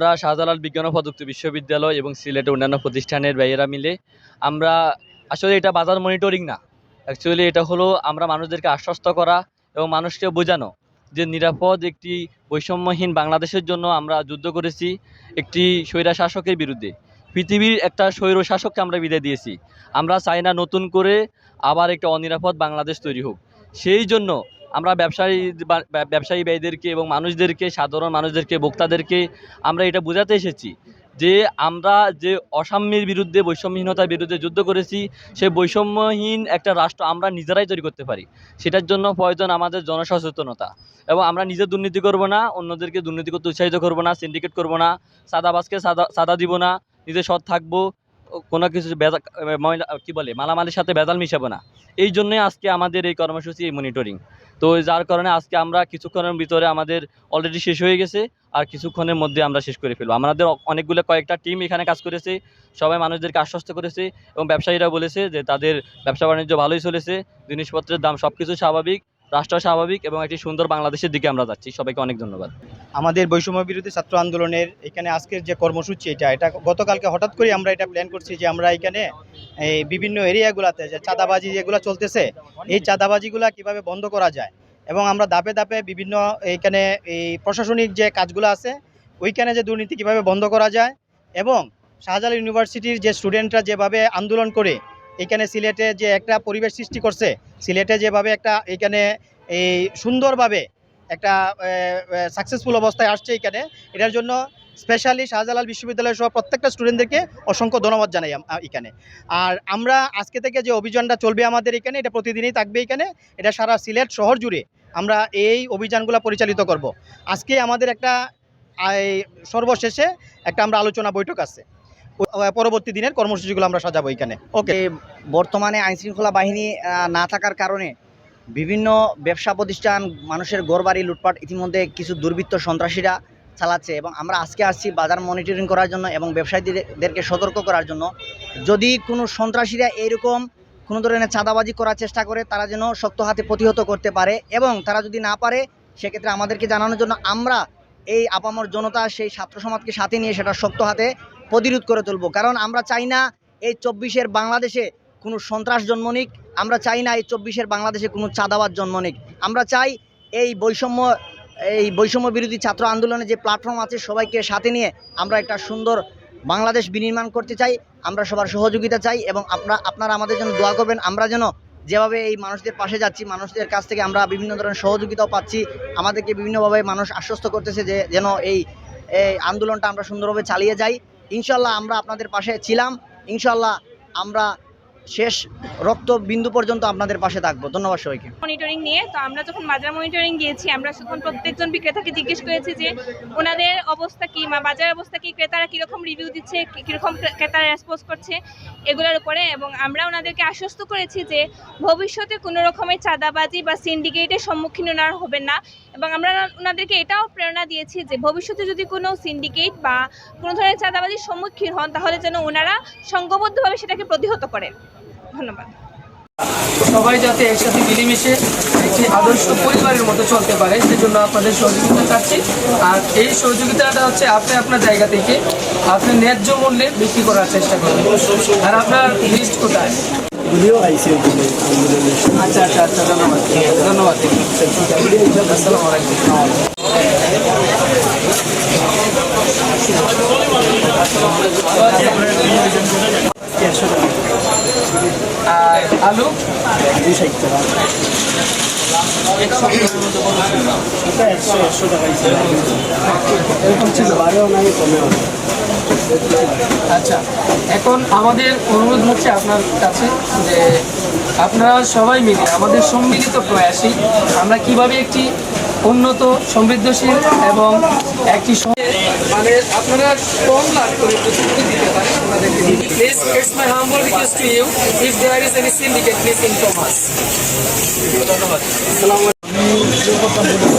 আমরা শাহজালাল বিজ্ঞান ও প্রযুক্তি বিশ্ববিদ্যালয় এবং সিলেটের অন্যান্য প্রতিষ্ঠানের ব্যয়েরা মিলে আমরা আসলে এটা বাজার মনিটরিং না। অ্যাকচুয়ালি এটা হলো আমরা মানুষদেরকে আশ্বস্ত করা এবং মানুষকে বোঝানো যে নিরাপদ একটি বৈষম্যহীন বাংলাদেশের জন্য আমরা যুদ্ধ করেছি একটি স্বৈরা শাসকের বিরুদ্ধে। পৃথিবীর একটা স্বৈর শাসককে আমরা বিদায় দিয়েছি। আমরা চাই না নতুন করে আবার একটা অনিরাপদ বাংলাদেশ তৈরি হোক। সেই জন্য আমরা ব্যবসায়ী ব্যবসায়ী ব্যয়ীদেরকে এবং মানুষদেরকে, সাধারণ মানুষদেরকে ভোক্তাদেরকে আমরা এটা বোঝাতে এসেছি যে আমরা যে অসাম্যের বিরুদ্ধে, বৈষম্যহীনতার বিরুদ্ধে যুদ্ধ করেছি, সে বৈষম্যহীন একটা রাষ্ট্র আমরা নিজেরাই তৈরি করতে পারি। সেটার জন্য প্রয়োজন আমাদের জনসচেতনতা এবং আমরা নিজে দুর্নীতি করব না, অন্যদেরকে দুর্নীতি করতে উৎসাহিত করব না সিন্ডিকেট করব না সাদাবাজকে সাদা সাদা দিব না, নিজে সৎ থাকব কোনো কিছু কী বলে, মালামালির সাথে বেজাল মিশাবো না। এই জন্যই আজকে আমাদের এই কর্মসূচি এই মনিটরিং তো যার কারণে আজকে আমরা কিছুক্ষণের ভিতরে আমাদের অলরেডি শেষ হয়ে গেছে, আর কিছুক্ষণের মধ্যে আমরা শেষ করে ফেলব। আমাদের অনেকগুলো কয়েকটা টিম এখানে কাজ করেছে, সবাই মানুষদেরকে আশ্বস্ত করেছে, এবং ব্যবসায়ীরা বলেছে যে তাদের ব্যবসা বাণিজ্য ভালোই চলেছে, জিনিসপত্রের দাম সব কিছু স্বাভাবিক, রাষ্ট্র স্বাভাবিক, এবং একটি সুন্দর বাংলাদেশের দিকে আমরা যাচ্ছি। সবাইকে অনেক ধন্যবাদ। আমাদের বৈষম্য বিরোধী ছাত্র আন্দোলনের এখানে আজকের যে কর্মসূচি এটা এটা গতকালকে হঠাৎ করে আমরা এটা প্ল্যান করছি যে আমরা এখানে এই বিভিন্ন এরিয়াগুলোতে যে চাঁদাবাজি যেগুলো চলতেছে, এই চাঁদাবাজিগুলো কীভাবে বন্ধ করা যায় এবং আমরা ধাপে ধাপে বিভিন্ন এইখানে এই প্রশাসনিক যে কাজগুলো আছে, ওইখানে যে দুর্নীতি কীভাবে বন্ধ করা যায় এবং শাহজালাল ইউনিভার্সিটির যে স্টুডেন্টরা যেভাবে আন্দোলন করে, এখানে সিলেটে যে একটা পরিবেশ সৃষ্টি করছে, সিলেটে যেভাবে একটা এখানে এই সুন্দরভাবে একটা সাকসেসফুল অবস্থায় আসছে এখানে। এটার জন্য স্পেশালি শাহজালাল বিশ্ববিদ্যালয় সহ প্রত্যেকটা স্টুডেন্টদেরকে অসংখ্য ধন্যবাদ জানাই এখানে। আর আমরা আজকে থেকে যে অভিযানটা চলবে আমাদের এখানে, এটা প্রতিদিনই থাকবে এখানে। এটা সারা সিলেট শহর জুড়ে আমরা এই অভিযানগুলো পরিচালিত করব। আজকে আমাদের একটা সর্বশেষে একটা আমরা আলোচনা বৈঠক আছে। পরবর্তী দিনের কর্মসূচিগুলো আমরা সাজাবো এখানে। ওকে বর্তমানে আইনশৃঙ্খলা বাহিনী না থাকার কারণে বিভিন্ন ব্যবসা প্রতিষ্ঠান, মানুষের ঘরবাড়ি, লুটপাট, ইতিমধ্যে কিছু দুর্বৃত্ত সন্ত্রাসীরা চালাচ্ছে এবং আমরা আজকে আসছি বাজার মনিটরিং করার জন্য এবং ব্যবসায়ীদেরকে সতর্ক করার জন্য। যদি কোনো সন্ত্রাসীরা এইরকম কোনো ধরনের চাঁদাবাজি করার চেষ্টা করে, তারা যেন শক্ত হাতে প্রতিহত করতে পারে এবং তারা যদি না পারে, সেক্ষেত্রে আমাদেরকে জানানোর জন্য আমরা এই আপামর জনতা, সেই ছাত্র সমাজকে সাথে নিয়ে সেটা শক্ত হাতে প্রতিরোধ করে তুলব। কারণ আমরা চাই না এই চব্বিশের বাংলাদেশে কোনো সন্ত্রাস জন্ম নিক, আমরা চাই না এই চব্বিশের বাংলাদেশে কোনো চাঁদাবাদ জন্ম নিক। আমরা চাই এই বৈষম্য এই বৈষম্য বিরোধী ছাত্র আন্দোলনে যে প্ল্যাটফর্ম আছে সবাইকে সাথে নিয়ে আমরা একটা সুন্দর বাংলাদেশ বিনির্মাণ করতে চাই, আমরা সবার সহযোগিতা চাই এবং আপনারা আপনারা আমাদের জন্য দোয়া করবেন, আমরা যেন যেভাবে এই মানুষদের পাশে যাচ্ছি, মানুষদের কাছ থেকে আমরা বিভিন্ন ধরনের সহযোগিতাও পাচ্ছি, আমাদেরকে বিভিন্নভাবে মানুষ আশ্বস্ত করতেছে যে যেন এই এই আন্দোলনটা আমরা সুন্দরভাবে চালিয়ে যাই। ইনশাল্লাহ আমরা আপনাদের পাশে ছিলাম ইনশাল্লাহ আমরা শেষ রক্ত বিন্দু পর্যন্ত আপনাদের পাশে থাকব। ধন্যবাদ সবাইকে। মনিটরিং নিয়ে তো আমরা যখন বাজার মনিটরিং গিয়েছি, আমরা তখন প্রত্যেকজন বিক্রেতাকে জিজ্ঞেস করেছি যে, ওনাদের অবস্থা কি? বা বাজারের অবস্থা কি? ক্রেতারা কীরকম রিভিউ দিচ্ছে? কীরকম ক্রেতারা রেসপন্স করছে? এগুলোর উপরে এবং আমরা ওনাদেরকে আশ্বস্ত করেছি যে, ভবিষ্যতে কোনো রকমের চাঁদাবাজি বা সিন্ডিকেটের সম্মুখীন ওনারা হবেন না এবং আমরা ওনাদেরকে এটাও প্রেরণা দিয়েছি যে, ভবিষ্যতে যদি কোনো সিন্ডিকেট বা কোনো ধরনের চাঁদাবাজির সম্মুখীন হন, তাহলে যেন ওনারা সংঘবদ্ধভাবে সেটাকে প্রতিহত করেন। ধন্যবাদ। সবাই যাতে একসাথে মিলেমিশে একটি আদর্শ পরিবারের মতো চলতে পারে সেজন্য আপনাদের সহযোগিতা চাচ্ছি। আর এই সহযোগিতাটা হচ্ছে আপনি আপনার জায়গা থেকে আপনি ন্যায্য মূল্যে বিক্রি করার চেষ্টা করবেন। আর আপনার লিস্ট কোথায়? আচ্ছা আচ্ছা আচ্ছা ধন্যবাদ। ধন্যবাদ। আসসালামু আলাইকুম। আর আলু? ছিল আচ্ছা এখন আমাদের অনুরোধ হচ্ছে আপনার কাছে যে আপনারা সবাই মিলে, আমাদের সম্মিলিত প্রয়াসে আমরা কীভাবে একটি উন্নত, সমৃদ্ধশীল এবং একটি মানে আপনারা কম লাভ করে প্রতিশ্রুতি দিতে পারেন আপনাদেরকে please it's my humble request to you if there is any syndicate please inform us ধন্যবাদ আসসালামু আলাইকুম